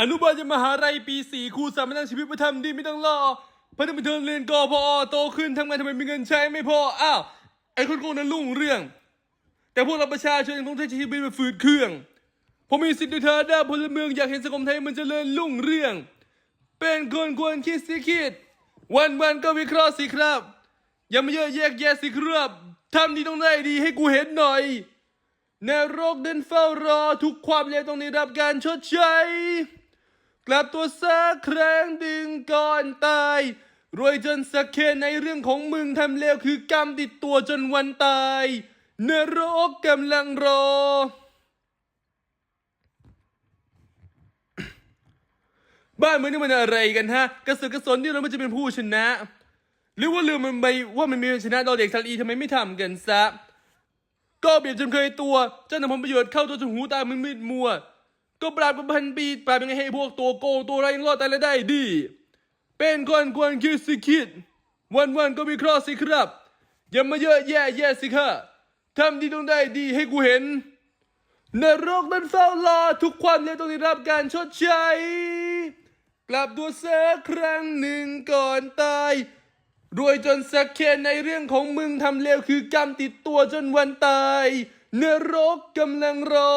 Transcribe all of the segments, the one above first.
อนุบาลจะมหาลัยปีสี่ครูสามมานั่งชีวิตประทำดีไม่ต้องรอพัฒนาเทิงเรียนกอพอโตขึ้นทำงานทำไมมีเงินใช้ไม่พออ้าวไอ้คนโกงนั้นลุ่งเรื่อง แต่พวกเราประชาชนยังคงใช้ชีวิตแบบฝืดเครื่อง ผมมีสิทธิ์ในฐานะพลเมืองอยากเห็นสังคมไทยมันจเจริญรุ่งเรื่อง เป็นคนควรคิดสิคิด วันวันๆก็วิเคราะห์สิครับ อย่ามาเยอะแยกแยะสิครับทำดีต้องได้ดีให้กูเห็นหน่อยนรกเดินเฝ้ารอทุกความเลวต้องได้รับการชดใช้ กลับตัวสักครั้งดึงก่อนตาย รวยจนสักแค่ในเรื่องของมึงทำเลวคือกรรมติดตัวจนวันตาย เนรกกำลังรอ บ้านเมืองนี่มันอะไรกันฮะ กระสือกระสนที่เราไม่จะเป็นผู้ชนะ หรือว่าลืมมันไปว่ามันมีชนะดอเด็กทัลีทำไมไม่ทำกันซะ ก็เบียดจนเคยตัวเจ้านำผลประโยชน์เข้าตัวจนหูตามึนมืดมัว ก็ปราบมาพันปีปราบยังไงให้พวกตัวโกงตัวไรยังรอดตายและได้ดี เป็นคนควรคิดสิคิด วันวันๆก็วิเคราะห์สิครับ อย่ามาเยอะแย่แย่สิค่ะทำดีต้องได้ดีให้กูเห็นนรกนั้นเฝ้ารอทุกความเลวต้องได้รับการชดใช้ กลับตัวเสักครั้งหนึ่งก่อนตาย รวยจนสักแค่ในเรื่องของมึงทำเลวคือกรรมติดตัวจนวันตายนรกกำลังรอ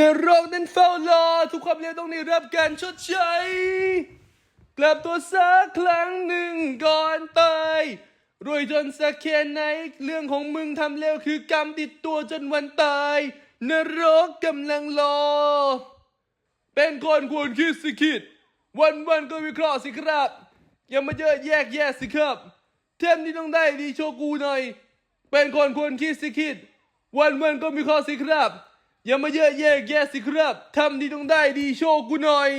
นรกนั้นเฝ้ารอทุกความเลวต้องได้รับการชดใช้กลับตัวสักครั้งหนึ่งก่อนตายรวยจนสักแค่ไหน เรื่องของมึงทำเลวคือกรรมติดตัวจนวันตาย นรกกำลังรอ เป็นคนควรคิดสิคิด วันวันก็วิเคราะห์สิครับ อย่ามาเยอะแยกแยะสิครับ เทมนี้ต้องได้ดีโชกูหน่อย เป็นคนควรคิดสิคิด วันวันก็มีข้อสิครับ อย่ามาเยอะแยะแยะสิครับทำดีต้องได้ดีโชคกูหน่อย